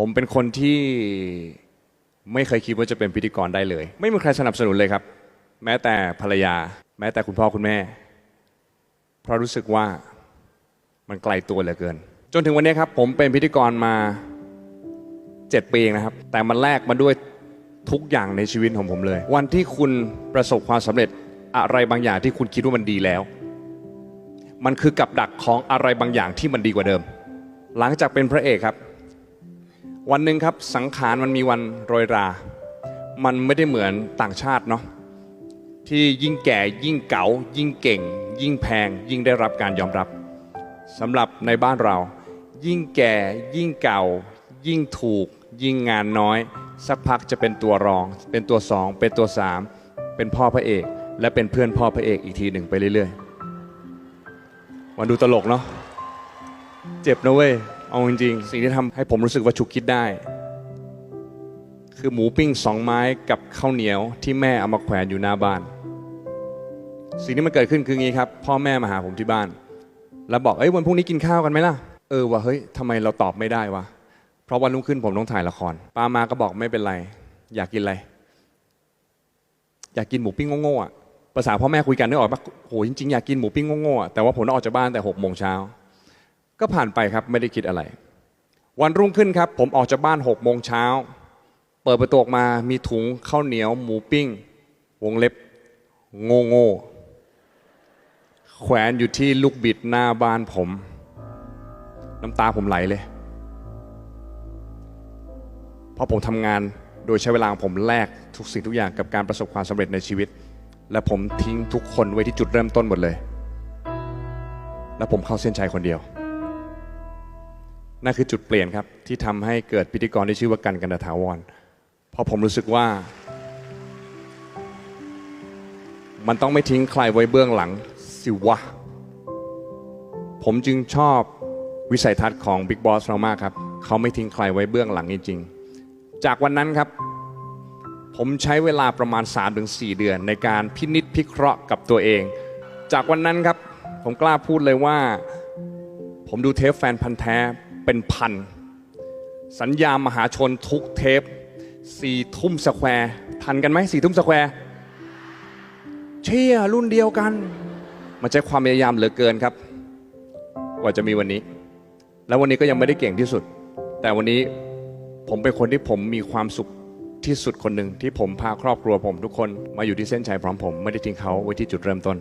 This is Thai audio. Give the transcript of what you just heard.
ผมเป็นคนที่ไม่เคยคิดว่าจะเป็นพิธีกรได้เลย ไม่มีใครสนับสนุนเลยครับ แม้แต่ภรรยา แม้แต่คุณพ่อคุณแม่ เพราะรู้สึกว่ามันไกลตัวเหลือเกิน จนถึงวันนี้ครับ ผมเป็นพิธีกรมา 7 ปีเองนะครับ แต่มันแลกมาด้วยทุกอย่างในชีวิตของผมเลย วันที่คุณประสบความสำเร็จอะไรบางอย่างที่คุณคิดว่ามันดีแล้ว มันคือกับดักของอะไรบางอย่างที่มันดีกว่าเดิม หลังจากเป็นพระเอกครับ วันหนึ่งครับสังขารมันมีวันโรยรา มันไม่ได้เหมือนต่างชาติเนาะที่ยิ่งแก่ยิ่งเก๋ายิ่งเก่ง ยิ่งแพง ยิ่งได้รับการยอมรับสำหรับในบ้านเรา ยิ่งแก่ยิ่งเก่า ยิ่งถูก ยิ่งงานน้อย สักพักจะเป็นตัวรอง เป็นตัวสองเป็นตัวสามเป็นพ่อพระเอก และเป็นเพื่อนพ่อพระเอกอีกทีหนึ่งไปเรื่อยๆมันดูตลกเนาะเจ็บนะเว้ย เอาจริงๆสิ่งที่ทำให้ผมรู้สึกว่าฉุกคิดได้ คือหมูปิ้งสองไม้กับข้าวเหนียวที่แม่เอามาแขวนอยู่หน้าบ้าน สิ่งที่มันเกิดขึ้นคืองี้ครับ พ่อแม่มาหาผมที่บ้าน แล้วบอกเอ้ยวันพรุ่งนี้กินข้าวกันไหมล่ะเออวะเฮ้ยทำไมเราตอบไม่ได้วะเพราะวันรุ่งขึ้นผมต้องถ่ายละครป้ามาก็บอกไม่เป็นไร อยากกินอะไร อยากกินหมูปิ้งโง่ๆอะภาษาพ่อแม่คุยกันนึกออกปะโหจริงๆอยากกินหมูปิ้งโง่ๆอะแต่ว่าผมต้องออกจากบ้านแต่หกโมงเช้า ก็ผ่านไปครับไม่ได้คิดอะไร วันรุ่งขึ้นครับ ผมออกจากบ้านหกโมงเช้า เปิดประตูออกมามีถุงข้าวเหนียว หมูปิ้ง วงเล็บ โง่โง่แขวนอยู่ที่ลูกบิดหน้าบ้านผม น้ำตาผมไหลเลย เพราะผมทำงานโดยใช้เวลาของผมแลกทุกสิ่งทุกอย่างกับการประสบความสำเร็จในชีวิต และผมทิ้งทุกคนไว้ที่จุดเริ่มต้นหมดเลย และผมเข้าเส้นชัยคนเดียว นั่นคือจุดเปลี่ยนครับ ที่ทำให้เกิดพิธีกรที่ชื่อว่ากันกันตถาวร เพราะผมรู้สึกว่า มันต้องไม่ทิ้งใครไว้เบื้องหลังสิวะ ผมจึงชอบวิสัยทัศน์ของ Big Boss เรามากครับ เขาไม่ทิ้งใครไว้เบื้องหลังจริงๆ จากวันนั้นครับ ผมใช้เวลาประมาณ 3-4 เดือน ในการพินิษพิเคราะห์กับตัวเอง จากวันนั้นครับ ผมกล้าพูดเลยว่า ผมดูเทปแฟนพันธ์แท้ เป็นพัน สัญญามหาชนทุกเทปสี่ทุ่มสแควร์ทันกันไหมสี่ทุ่มสแควร์เชี่ยรุ่นเดียวกัน มันใช้ความพยายามเหลือเกินครับ กว่าจะมีวันนี้ แล้ววันนี้ก็ยังไม่ได้เก่งที่สุด แต่วันนี้ผมเป็นคนที่ผมมีความสุขที่สุดคนหนึ่งที่ผมพาครอบครัวผมทุกคนมาอยู่ที่เส้นชัยพร้อมผม ไม่ได้ทิ้งเขาไว้ที่จุดเริ่มต้น